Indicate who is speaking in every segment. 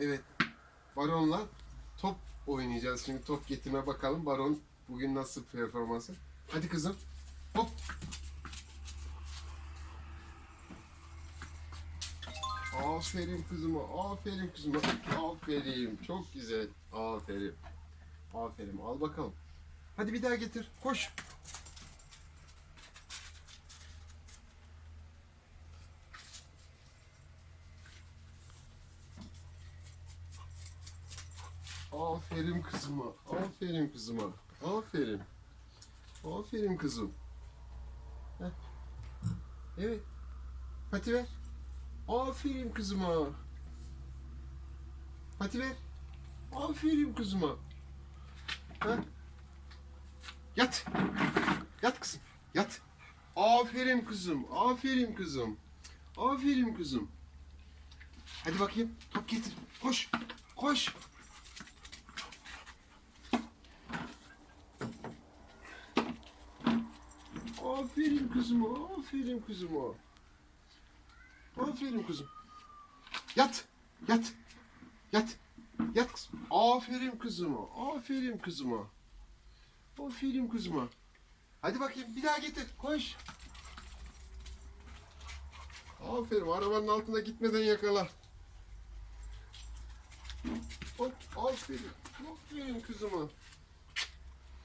Speaker 1: Evet. Baron'la top oynayacağız. Şimdi top getirme bakalım. Baron bugün nasıl performansı. Hadi kızım. Hop. Aferin kızıma. Aferin kızıma. Aferin. Çok güzel. Aferin. Aferin. Al bakalım. Hadi bir daha getir. Koş. Aferin kızıma. Aferin kızıma. Aferin. Aferin kızım. Heh. Evet. Pati ver. Aferin kızıma. Pati ver. Aferin kızıma. Heh. Yat. Yat kızım. Yat. Aferin kızım. Aferin kızım. Aferin kızım. Hadi bakayım. Top getir. Koş. Koş. Aferin kızıma, aferin kızıma. Aferin kızım. Yat, yat, yat, yat kızım. Aferin kızıma, aferin kızıma. Aferin kızıma. Hadi bakayım bir daha getir, koş. Aferin, arabanın altına gitmeden yakala. Hop, aferin, aferin kızıma.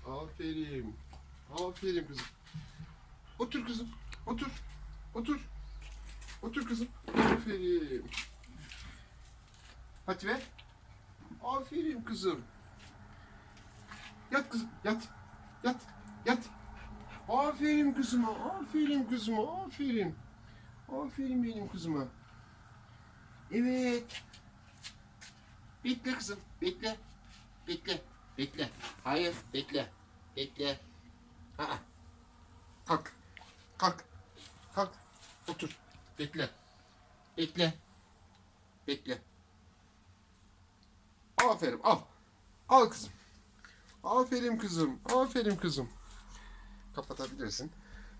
Speaker 1: Aferin, aferin kızım. Otur kızım. Otur. Otur. Otur kızım. Aferin. Hadi ver. Aferin kızım. Yat kızım. Yat. Yat. Yat. Aferin kızıma. Aferin kızıma. Aferin. Aferin benim kızıma. Evet. Bekle kızım. Bekle. Bekle. Bekle. Hayır. Bekle. Bekle. Aa. Kalk. Kalk. Kalk. Otur. Bekle. Bekle. Bekle. Aferin. Al. Al kızım. Aferin kızım. Aferin kızım. Kapatabilirsin.